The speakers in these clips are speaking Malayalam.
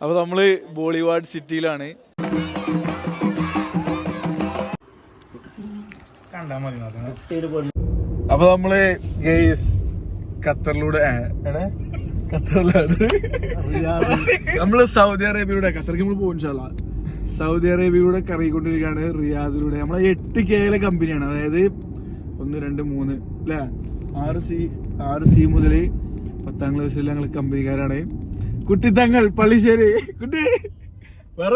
അപ്പോൾ നമ്മൾ ബോളിവാഡ് സിറ്റിയിലാണ്. അപ്പൊ നമ്മൾ ഗെയ്സ് ഖത്തറിലൂടെ നമ്മൾ സൗദി അറേബ്യയിലൂടെ ഖത്തർക്ക് നമ്മൾ പോകാ. സൗദി അറേബ്യയിലൂടെ കറങ്ങിക്കൊണ്ടിരിക്കുകയാണ് റിയാദിലൂടെ. നമ്മളെ എട്ട് കേയിലെ കമ്പനിയാണ്. അതായത് ഒന്ന് രണ്ട് മൂന്ന് അല്ലേ ആറ് സി ആറ് സി മുതൽ പത്താം ക്ലാസ്സിൽ ഞങ്ങൾ കമ്പനിക്കാരാണ്. കുട്ടിത്തങ്ങൾ പള്ളിശ്ശേരി. കുട്ടി പറ.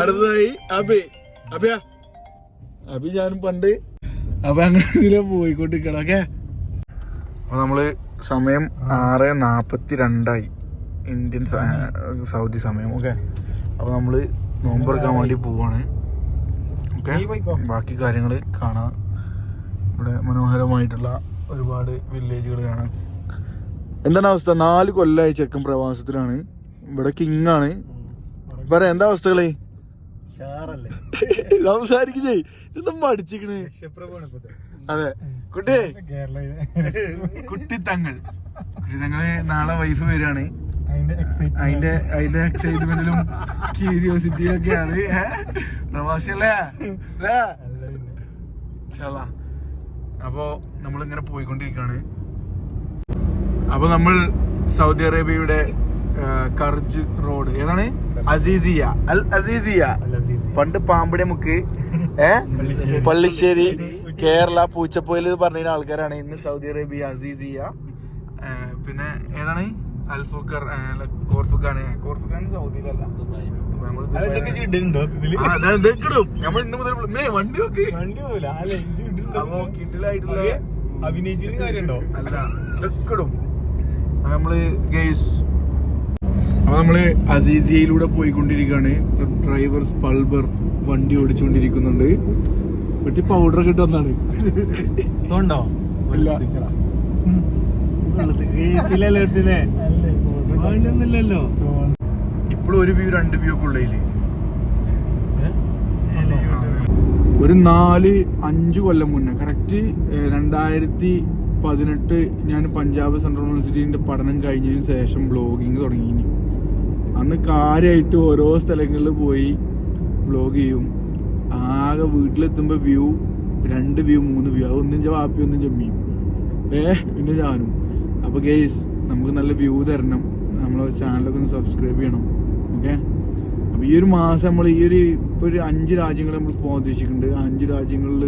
അടുത്തതായി അബി അബിയ അബി ഞാനും പണ്ട്. അപ്പൊ അങ്ങനെ പോയി പോയിക്കൊണ്ടിരിക്കണം ഓക്കെ? അപ്പൊ നമ്മൾ സമയം ആറ് നാപ്പത്തി രണ്ടായി ഇന്ത്യൻ സൗദി സമയം ഓക്കെ? അപ്പൊ നമ്മൾ നോമ്പെടുക്കാൻ വേണ്ടി പോവാണ്. ഓക്കെ? ബാക്കി കാര്യങ്ങൾ കാണാം. ഇവിടെ മനോഹരമായിട്ടുള്ള ഒരുപാട് വില്ലേജുകൾ കാണാം. എന്താണ് അവസ്ഥ? നാല് കൊല്ലമായി ചെക്കൻ പ്രവാസത്തിലാണ്. ഇവിടെ കിങ് ആണ് പറ എന്താ അവസ്ഥകളെ? സംസാരിക്കുന്നേ ഇതൊന്നും പഠിച്ചിക്കണ് അതെ. കുട്ടി. കുട്ടി തങ്ങൾ. കുട്ടിത്തങ്ങൾ നാളെ വൈഫ് വരികയാണ്. അതിന്റെ അതിന്റെ എക്സൈറ്റ്മെന്റിലും ക്യൂരിയോസിറ്റിയും ഒക്കെയാണ് പ്രവാസിയല്ലേ. അപ്പോ നമ്മളിങ്ങനെ പോയിക്കൊണ്ടിരിക്കുകയാണ് അപ്പൊ നമ്മൾ സൗദി അറേബ്യയുടെ കർജ് റോഡ്. ഏതാണ്? അസീസിയ. അൽ അസീസിയ. പണ്ട് പാമ്പിടെ മുക്ക് ഏ? പള്ളിശ്ശേരി. കേരള പൂച്ചപ്പോയിൽ പറഞ്ഞ ആൾക്കാരാണ്. ഇന്ന് സൗദി അറേബ്യ അസീസിയ. പിന്നെ ഏതാണ്? കോർഫുഖാൻ കോർഫുഖാൻ സൗദിയിലല്ല. നമ്മൾ ഇന്ന് മുതൽ വണ്ടി നോക്ക്. അപ്പൊ കിട്ടിലായിട്ടുള്ള അഭിനയിച്ചിട്ട് അല്ല ഇതൊക്കെ ഇടും ഗേസ് നമ്മൾ ഗെയ്സ് അപ്പൊ നമ്മൾ അസീസിയയിലൂടെ പോയിക്കൊണ്ടിരിക്കുകയാണ് ഡ്രൈവർ സ്പൾബർ വണ്ടി ഓടിച്ചുകൊണ്ടിരിക്കുന്നുണ്ട് വെട്ടി പൗഡർ ഒക്കെ ഇട്ട് വന്നാണ്. തോണ്ടോ ഇല്ല. ഇപ്പോഴും ഒരു വ്യൂ രണ്ട് വ്യൂ ഒക്കെ ഉള്ളതിൽ. ഒരു നാല് അഞ്ച് കൊല്ലം മുന്നേ. കറക്റ്റ് രണ്ടായിരത്തി പതിനെട്ട് ഞാൻ പഞ്ചാബ് സെൻട്രൽ യൂണിവേഴ്സിറ്റിന്റെ പഠനം കഴിഞ്ഞതിന് ശേഷം ബ്ലോഗിങ് തുടങ്ങി അന്ന് കാര്യമായിട്ട് ഓരോ സ്ഥലങ്ങളിൽ പോയി ബ്ലോഗ് ചെയ്യും. ആകെ വീട്ടിലെത്തുമ്പോൾ വ്യൂ രണ്ട് വ്യൂ മൂന്ന് വ്യൂ അത് ഒന്നും വാപ്പി ഒന്നും ചെമ്മിയും ഏ പിന്നെ ഞാനും. അപ്പോൾ ഗെയ്സ് നമുക്ക് നല്ല വ്യൂ തരണം. നമ്മളെ ചാനലൊക്കെ ഒന്ന് സബ്സ്ക്രൈബ് ചെയ്യണം. ഓക്കെ അപ്പോൾ ഈ ഒരു മാസം നമ്മൾ ഈ ഒരു ഇപ്പോൾ ഒരു അഞ്ച് രാജ്യങ്ങൾ നമ്മൾ പോകാൻ ഉദ്ദേശിക്കുന്നുണ്ട്. അഞ്ച് രാജ്യങ്ങളിൽ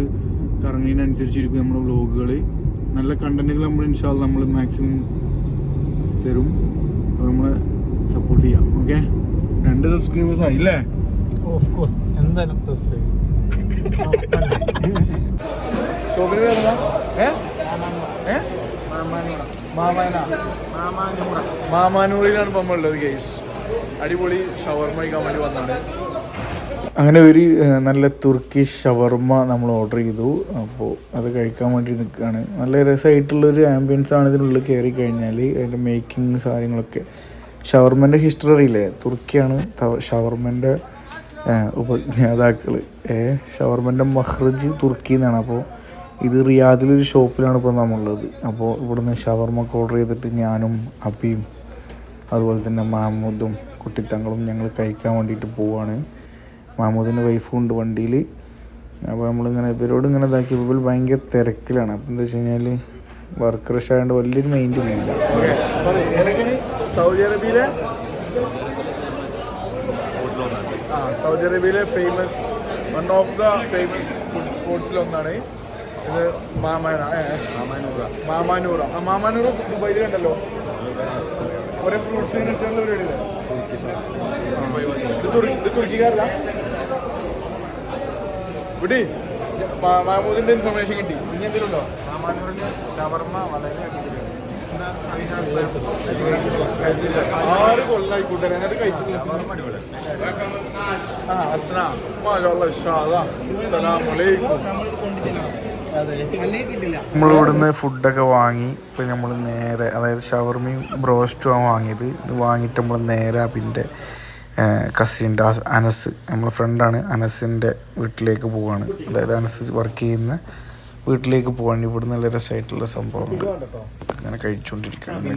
കറങ്ങുന്നതിനനുസരിച്ചിരിക്കും നമ്മുടെ വ്ലോഗുകൾ നല്ല കണ്ടന്റുകൾ നമ്മൾ ഇൻഷാല്ല നമ്മൾ മാക്സിമം തരും. അപ്പോൾ നമ്മളെ സപ്പോർട്ട് ചെയ്യാം. ഓക്കെ രണ്ട് സബ്സ്ക്രൈബേഴ്സ് ആയില്ലേ? ഓഫ് കോഴ്സ് എന്തായാലും സബ്സ്ക്രൈബ് ഷോപ്പിന് വരുന്ന ഏ? ഏ? മാമാന മാമാനൂറിലാണ് ഇപ്പം നമ്മളുള്ളത് ഗെയ്സ് അടിപൊളി ഷവർമ്മ കഴിക്കാൻ വേണ്ടി വന്നാണ് അങ്ങനെ ഒരു നല്ല തുർക്കിഷ് ഷവർമ നമ്മൾ ഓർഡർ ചെയ്തു. അപ്പോൾ അത് കഴിക്കാൻ വേണ്ടി നിൽക്കുകയാണ് നല്ല രസമായിട്ടുള്ളൊരു ആംബിയൻസ് ആണ് ഇതിനുള്ളിൽ കയറി കഴിഞ്ഞാൽ അതിന്റെ മേക്കിംഗ് കാര്യങ്ങളൊക്കെ ഷവർമന്റെ ഹിസ്റ്ററി അറിയില്ലേ? തുർക്കിയാണ് ഷവർമന്റെ ഉപജ്ഞാതാക്കൾ ഏ ഷവർമന്റെ മഹ്റജ് തുർക്കി എന്നാണ് അപ്പോൾ ഇത് റിയാദിലൊരു ഷോപ്പിലാണ് ഇപ്പോൾ നമ്മളുള്ളത്. അപ്പോൾ ഇവിടുന്ന് ഷവർമ ഒക്കെ ഓർഡർ ചെയ്തിട്ട് ഞാനും അബിയും അതുപോലെ തന്നെ മാമൂദും കുട്ടിത്തങ്ങളും ഞങ്ങൾ കഴിക്കാൻ വേണ്ടിയിട്ട് പോവാണ്. മാമൂദിന്റെ വൈഫും ഉണ്ട് വണ്ടിയിൽ അപ്പോൾ നമ്മളിങ്ങനെ ഇവരോട് ഇങ്ങനെ ഇതാക്കിയപ്പോൾ ഇവർ ഭയങ്കര തിരക്കിലാണ്. അപ്പം എന്താ വെച്ച് കഴിഞ്ഞാൽ വർക്ക് റഷ് ആയതുകൊണ്ട് വലിയൊരു മൈൻഡ് ഇല്ല. സൗദി അറേബ്യയിലെ? ആ സൗദി അറേബ്യയിലെ famous one of the famous food സ്പോർട്സിലൊന്നാണ് ഇത് മാമാന മാമാനൂറ ആ മാമാനൂറ ദുബൈയിൽ കണ്ടല്ലോ. ഒരേ ഫ്രൂട്ട്സ് ഇങ്ങനെ വെച്ചുള്ള പരിപാടിയില്ലേ ഇത് തുർക്കി- ഇത് തുർക്കിക്കാരല്ല വിടി മാമൂദിന്റെ ഇൻഫർമേഷൻ കിട്ടി. ഇനി എന്തെങ്കിലും ഉണ്ടോ മാമാനൂറിന് ഷവർമ വളരെ ആറ് എന്നിട്ട് കഴിച്ചിട്ടില്ല ഇവിടുന്ന് ഫുഡൊക്കെ വാങ്ങി ഇപ്പം നമ്മൾ നേരെ അതായത് ഷവർമയും ബ്രോസ്റ്റുമാണ് വാങ്ങിയത്. ഇത് വാങ്ങിയിട്ട് നമ്മൾ നേരെ അബിന്റെ കസിന്റെ അനസ് നമ്മളെ ഫ്രണ്ടാണ് അനസിന്റെ വീട്ടിലേക്ക് പോവാണ്. അതായത് അനസ് വർക്ക് ചെയ്യുന്ന വീട്ടിലേക്ക് പോകാൻ ഇവിടെ നല്ല രസമായിട്ടുള്ള സംഭവമുണ്ട് അങ്ങനെ കഴിച്ചുകൊണ്ടിരിക്കുകയാണ്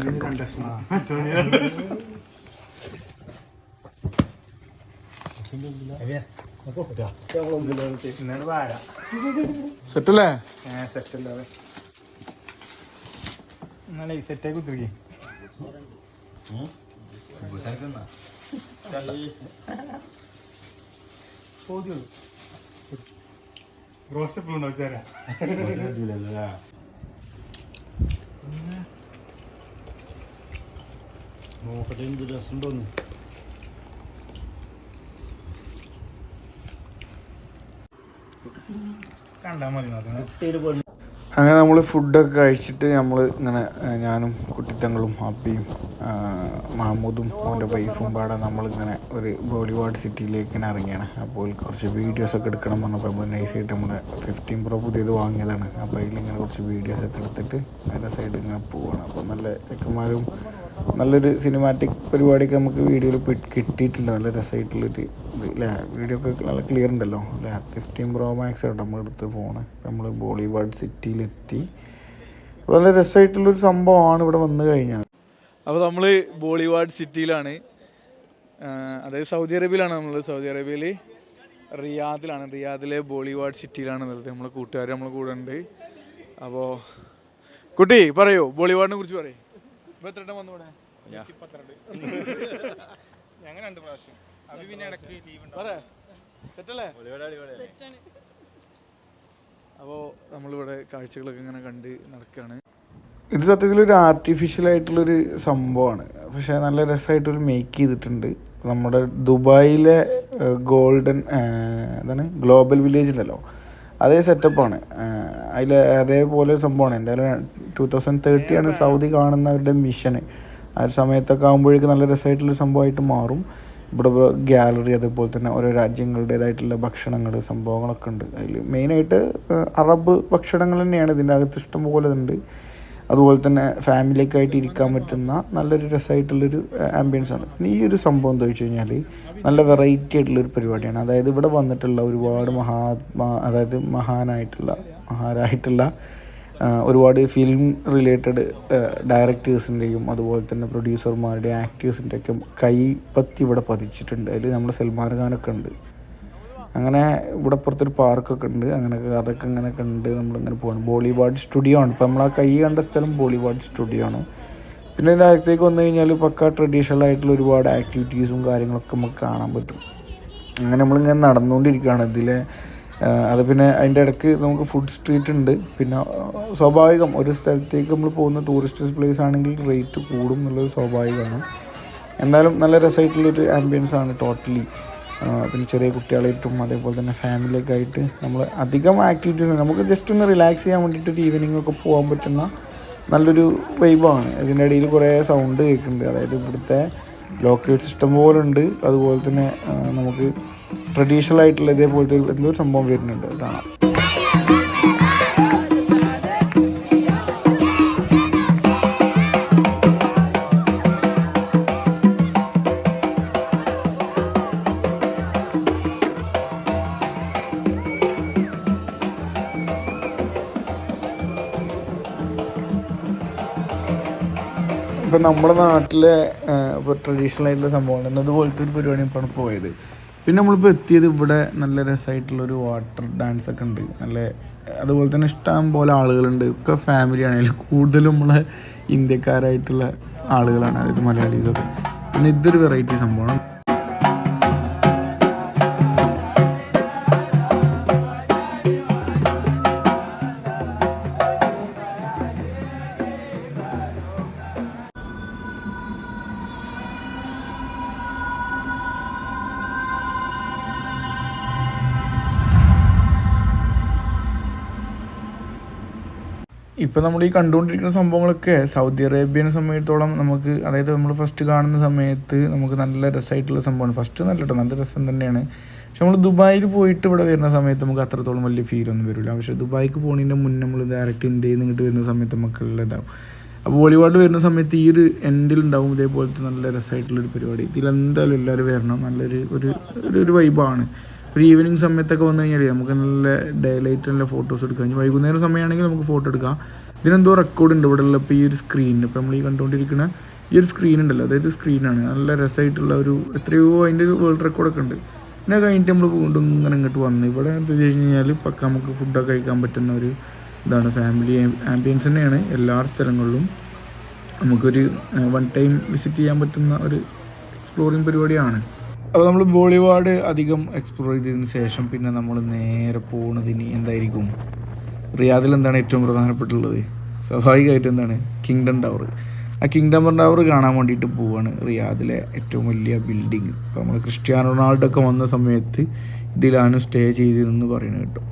സെറ്റല്ലേ. സെറ്റല്ലേ സെറ്റായി കുത്തിരിക്കേ? നോക്കട്ടെ എന്ത് രസമുണ്ടോന്ന് മതി അങ്ങനെ നമ്മൾ ഫുഡൊക്കെ കഴിച്ചിട്ട് നമ്മൾ ഇങ്ങനെ ഞാനും കുട്ടിത്തങ്ങളും അപ്പിയും മഹമ്മൂദും അവന്റെ വൈഫും പാടെ നമ്മളിങ്ങനെ ഒരു ബോളിവുഡ് സിറ്റിയിലേക്ക് ഇങ്ങനെ ഇറങ്ങിയാണ്. അപ്പോൾ കുറച്ച് വീഡിയോസൊക്കെ എടുക്കണം പറഞ്ഞപ്പോൾ നമ്മൾ നൈസായിട്ട് നമ്മൾ ഫിഫ്റ്റീൻ പ്രോ പുതിയത് വാങ്ങിയതാണ്. അപ്പോൾ അതിലിങ്ങനെ കുറച്ച് വീഡിയോസ് ഒക്കെ എടുത്തിട്ട് നേരെ സൈഡ് ഇങ്ങനെ പോവാണ്. അപ്പോൾ നല്ല ചെക്കന്മാരും നല്ലൊരു സിനിമാറ്റിക് പരിപാടിയൊക്കെ നമുക്ക് വീഡിയോയിൽ കിട്ടിയിട്ടുണ്ട്. നല്ല രസമായിട്ടുള്ളൊരു ഇത് അല്ലേ വീഡിയോ ഒക്കെ നല്ല ക്ലിയർ ഉണ്ടല്ലോ അല്ലേ ഫിഫ്റ്റീൻ പ്രോ മാക്സ് ആട്ടോ നമ്മൾ എടുത്ത് ഫോണ് നമ്മൾ ബോളിവുഡ് സിറ്റിയിലെത്തി. അപ്പോൾ നല്ല രസമായിട്ടുള്ളൊരു സംഭവമാണ് ഇവിടെ വന്നു കഴിഞ്ഞാൽ. അപ്പോൾ നമ്മൾ ബോളിവുഡ് സിറ്റിയിലാണ്. അതായത് സൗദി അറേബ്യയിലാണ് നമ്മൾ സൗദി അറേബ്യയിൽ റിയാദിലാണ്. റിയാദിലെ ബോളിവുഡ് സിറ്റിയിലാണ് ഉള്ളത് നമ്മളെ കൂട്ടുകാർ നമ്മളെ കൂടെ ഉണ്ട്. അപ്പോൾ കുട്ടി പറയൂ ബോളിവുഡിനെ കുറിച്ച് പറയൂ. ഇപ്പോൾ എത്ര വന്നു ഇവിടെ? ഞങ്ങൾ രണ്ട് പ്രാവശ്യം. അഭി പിന്നെ ഇടയ്ക്ക് ലീവ് ഉണ്ടാവും. പറ സെറ്റല്ലേ? അപ്പോൾ നമ്മളിവിടെ കാഴ്ചകളൊക്കെ ഇങ്ങനെ കണ്ട് നടക്കുകയാണ് ഇത് സത്യത്തിൽ ഒരു ആർട്ടിഫിഷ്യൽ ആയിട്ടുള്ളൊരു സംഭവമാണ്. പക്ഷേ നല്ല രസമായിട്ടൊരു മേക്ക് ചെയ്തിട്ടുണ്ട്. നമ്മുടെ ദുബായിലെ ഗോൾഡൻ എന്താണ്? ഗ്ലോബൽ വില്ലേജ് ഉണ്ടല്ലോ. അതേ സെറ്റപ്പാണ് അതിൽ അതേപോലെ ഒരു സംഭവമാണ്. എന്തായാലും ടു തൗസൻഡ് തേർട്ടിയാണ് സൗദി കാണുന്നവരുടെ മിഷന് ആ ഒരു സമയത്തൊക്കെ ആകുമ്പോഴേക്കും നല്ല രസമായിട്ടുള്ളൊരു സംഭവമായിട്ട് മാറും. ഇവിടെ ഗ്യാലറി അതേപോലെ തന്നെ ഓരോ രാജ്യങ്ങളുടേതായിട്ടുള്ള ഭക്ഷണങ്ങൾ സംഭവങ്ങളൊക്കെ ഉണ്ട്. അതിൽ മെയിനായിട്ട് അറബ് ഭക്ഷണങ്ങൾ തന്നെയാണ്. ഇതിന്റെ അകത്ത് ഇഷ്ടം പോലെ ഉണ്ട് അതുപോലെ തന്നെ ഫാമിലിയൊക്കെ ആയിട്ട് ഇരിക്കാൻ പറ്റുന്ന നല്ലൊരു രസമായിട്ടുള്ളൊരു ആംബിയൻസ് ആണ്. പിന്നെ ഈ ഒരു സംഭവം എന്താ വെച്ച് കഴിഞ്ഞാൽ നല്ല വെറൈറ്റി ആയിട്ടുള്ളൊരു പരിപാടിയാണ്. അതായത് ഇവിടെ വന്നിട്ടുള്ള ഒരുപാട് മഹാത്മാ അതായത് മഹാനായിട്ടുള്ള മഹാരായിട്ടുള്ള ഒരുപാട് ഫിലിം റിലേറ്റഡ് ഡയറക്ടേഴ്സിന്റെയും അതുപോലെ തന്നെ പ്രൊഡ്യൂസർമാരുടെയും ആക്ടേഴ്സിന്റെയൊക്കെ കൈപ്പത്തി ഇവിടെ പതിച്ചിട്ടുണ്ട്. അതിൽ നമ്മുടെ സൽമാൻ ഖാനൊക്കെ ഉണ്ട്. അങ്ങനെ ഇവിടെ പുറത്തൊരു പാർക്കൊക്കെ ഉണ്ട്. അങ്ങനെ അതൊക്കെ ഇങ്ങനെ കണ്ട് നമ്മളിങ്ങനെ പോകണം ബോളിവുഡ് സ്റ്റുഡിയോ ആണ്. ഇപ്പം നമ്മൾ ആ കൈ കണ്ട സ്ഥലം ബോളിവുഡ് സ്റ്റുഡിയോ ആണ്. പിന്നെ ഇതിന്റെ അകത്തേക്ക് വന്നു കഴിഞ്ഞാൽ പക്ക ട്രഡീഷണൽ ആയിട്ടുള്ള ഒരുപാട് ആക്ടിവിറ്റീസും കാര്യങ്ങളൊക്കെ നമുക്ക് കാണാൻ പറ്റും. അങ്ങനെ നമ്മളിങ്ങനെ നടന്നുകൊണ്ടിരിക്കുകയാണ് ഇതിലെ. അത് പിന്നെ അതിന്റെ ഇടയ്ക്ക് നമുക്ക് ഫുഡ് സ്ട്രീറ്റ് ഉണ്ട്. പിന്നെ സ്വാഭാവികം ഒരു സ്ഥലത്തേക്ക് നമ്മൾ പോകുന്ന ടൂറിസ്റ്റ് പ്ലേസ് ആണെങ്കിൽ റേറ്റ് കൂടും എന്നുള്ളത് സ്വാഭാവികമാണ്. എന്തായാലും നല്ല രസമായിട്ടുള്ളൊരു ആംബിയൻസ് ആണ് ടോട്ടലി പിന്നെ ചെറിയ കുട്ടികളായിട്ടും അതേപോലെ തന്നെ ഫാമിലിയൊക്കെ ആയിട്ട് നമ്മൾ അധികം ആക്ടിവിറ്റീസ് നമുക്ക് ജസ്റ്റ് ഒന്ന് റിലാക്സ് ചെയ്യാൻ വേണ്ടിയിട്ട് ഒരു ഈവനിങ് ഒക്കെ പോകാൻ പറ്റുന്ന നല്ലൊരു വൈബാണ് ഇതിന്റെ ഇടയിൽ കുറേ സൗണ്ട് കേൾക്കുന്നുണ്ട്. അതായത് ഇവിടുത്തെ ലോക്കൽ സിസ്റ്റം പോലെ ഉണ്ട്. അതുപോലെ തന്നെ നമുക്ക് ട്രഡീഷണൽ ആയിട്ടുള്ള ഇതേപോലത്തെ എന്തോ ഒരു സംഭവം വരുന്നുണ്ട്. കാണാം. ഇപ്പം നമ്മുടെ നാട്ടിലെ ഇപ്പോൾ ട്രഡീഷണൽ ആയിട്ടുള്ള സംഭവമാണ്. അതുപോലത്തെ ഒരു പരിപാടി ഇപ്പോൾ പോയത്. പിന്നെ നമ്മളിപ്പോൾ എത്തിയത് ഇവിടെ നല്ല രസമായിട്ടുള്ളൊരു വാട്ടർ ഡാൻസ് ഒക്കെ ഉണ്ട്. നല്ല അതുപോലെ തന്നെ ഇഷ്ടം പോലെ ആളുകളുണ്ട്. ഒക്കെ ഫാമിലി ആണെങ്കിലും കൂടുതലും നമ്മളെ ഇന്ത്യക്കാരായിട്ടുള്ള ആളുകളാണ്. അതായത് മലയാളീസൊക്കെ. പിന്നെ ഇതൊരു വെറൈറ്റി സംഭവമാണ്. ഇപ്പം നമ്മൾ ഈ കണ്ടുകൊണ്ടിരിക്കുന്ന സംഭവങ്ങളൊക്കെ സൗദി അറേബ്യനെ സംബന്ധിച്ചിടത്തോളം നമുക്ക് അതായത് നമ്മൾ ഫസ്റ്റ് കാണുന്ന സമയത്ത് നമുക്ക് നല്ല രസമായിട്ടുള്ള സംഭവമാണ്. ഫസ്റ്റ് നല്ല കേട്ടോ നല്ല രസം തന്നെയാണ്. പക്ഷെ നമ്മൾ ദുബായിൽ പോയിട്ട് ഇവിടെ വരുന്ന സമയത്ത് നമുക്ക് അത്രത്തോളം വലിയ ഫീൽ ഒന്നും വരില്ല. പക്ഷെ ദുബായിക്ക് പോകുന്നതിന്റെ മുന്നേ നമ്മൾ ഡയറക്റ്റ് ഇന്ത്യയിൽ നിന്ന് ഇങ്ങോട്ട് വരുന്ന സമയത്ത് നമുക്കുള്ള ഇതാവും. അപ്പോൾ ബോളിവുഡ് വരുന്ന സമയത്ത് ഈ ഒരു എൻഡിൽ ഉണ്ടാവും ഇതേപോലത്തെ നല്ല രസമായിട്ടുള്ളൊരു പരിപാടി. ഇതിലെന്തായാലും എല്ലാവരും വരണം. നല്ലൊരു ഒരു- ഒരു വൈബാണ് ഒരു ഈവനിങ് സമയത്തൊക്കെ വന്നു കഴിഞ്ഞാൽ നമുക്ക് നല്ല ഡേ ലൈറ്റ് നല്ല ഫോട്ടോസ് എടുക്കാം. വൈകുന്നേരം സമയമാണെങ്കിൽ നമുക്ക് ഫോട്ടോ എടുക്കാം. ഇതിനെന്തോ റെക്കോർഡ് ഉണ്ട് ഇവിടെ ഉള്ള ഇപ്പോൾ ഈ ഒരു സ്ക്രീൻ ഇപ്പോൾ നമ്മൾ ഈ കണ്ടുകൊണ്ടിരിക്കുന്ന ഈ ഒരു സ്ക്രീൻ ഉണ്ടല്ലോ. അതായത് സ്ക്രീനാണ് നല്ല രസമായിട്ടുള്ള ഒരു എത്രയോ അതിന്റെ ഒരു വേൾഡ് റെക്കോർഡൊക്കെ ഉണ്ട്. പിന്നെ കഴിഞ്ഞിട്ട് നമ്മൾ വീണ്ടും ഇങ്ങനെ ഇങ്ങോട്ട് വന്ന് ഇവിടെ എന്താ വെച്ച് കഴിഞ്ഞാൽ പക്ക നമുക്ക് ഫുഡൊക്കെ കഴിക്കാൻ പറ്റുന്ന ഒരു ഇതാണ് ഫാമിലി ആംബിയൻസ് തന്നെയാണ് എല്ലാ സ്ഥലങ്ങളിലും. നമുക്കൊരു വൺ ടൈം വിസിറ്റ് ചെയ്യാൻ പറ്റുന്ന ഒരു എക്സ്പ്ലോറിങ് പരിപാടിയാണ്. അപ്പോൾ നമ്മൾ ബോളിവുഡ് അധികം എക്സ്പ്ലോർ ചെയ്തതിന് ശേഷം പിന്നെ നമ്മൾ നേരെ പോകുന്നത് ഇനി എന്തായിരിക്കും? റിയാദിൽ എന്താണ് ഏറ്റവും പ്രധാനപ്പെട്ടുള്ളത്? സ്വാഭാവികമായിട്ട് എന്താണ്? കിങ്ഡം ടവർ ആ കിങ്ഡം ടവർ കാണാൻ വേണ്ടിയിട്ട് പോവാണ് റിയാദിലെ ഏറ്റവും വലിയ ബിൽഡിങ് അപ്പോൾ നമ്മൾ ക്രിസ്ത്യാനോ റൊണാൾഡോ ഒക്കെ വന്ന സമയത്ത് ഇതിലാണ് സ്റ്റേ ചെയ്തതെന്ന് പറയുന്നത് കേട്ടോ.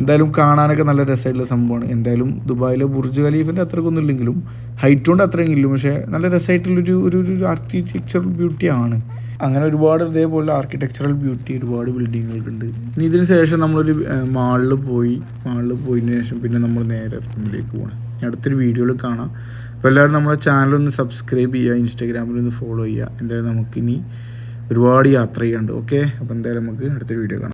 എന്തായാലും കാണാനൊക്കെ നല്ല രസമായിട്ടുള്ള സംഭവമാണ്. എന്തായാലും ദുബായിലെ ബുർജ് ഖലീഫിന്റെ അത്രക്കൊന്നും ഇല്ലെങ്കിലും ഹൈറ്റ് കൊണ്ട് അത്രയും ഇല്ല. പക്ഷേ നല്ല രസമായിട്ടുള്ളൊരു ഒരു ഒരു ആർക്കിടെക്ചറൽ ബ്യൂട്ടിയാണ് അങ്ങനെ ഒരുപാട് ഇതേപോലെ ആർക്കിടെക്ചറൽ ബ്യൂട്ടി ഒരുപാട് ബിൽഡിങ്ങുകൾക്കുണ്ട് ഇനി ഇതിന് ശേഷം നമ്മളൊരു മാളിൽ പോയി. മാളിൽ പോയതിന് ശേഷം പിന്നെ നമ്മൾ നേരെ റൂമിലേക്ക് പോകണം അടുത്തൊരു വീഡിയോയിൽ കാണാം. അപ്പോൾ എല്ലാവരും നമ്മളെ ചാനലൊന്ന് സബ്സ്ക്രൈബ് ചെയ്യുക ഇൻസ്റ്റാഗ്രാമിലൊന്ന് ഫോളോ ചെയ്യുക. എന്തായാലും നമുക്കിനി ഒരുപാട് യാത്ര ചെയ്യാണ്ട് ഓക്കെ അപ്പോൾ എന്തായാലും നമുക്ക് അടുത്തൊരു വീഡിയോ കാണാം.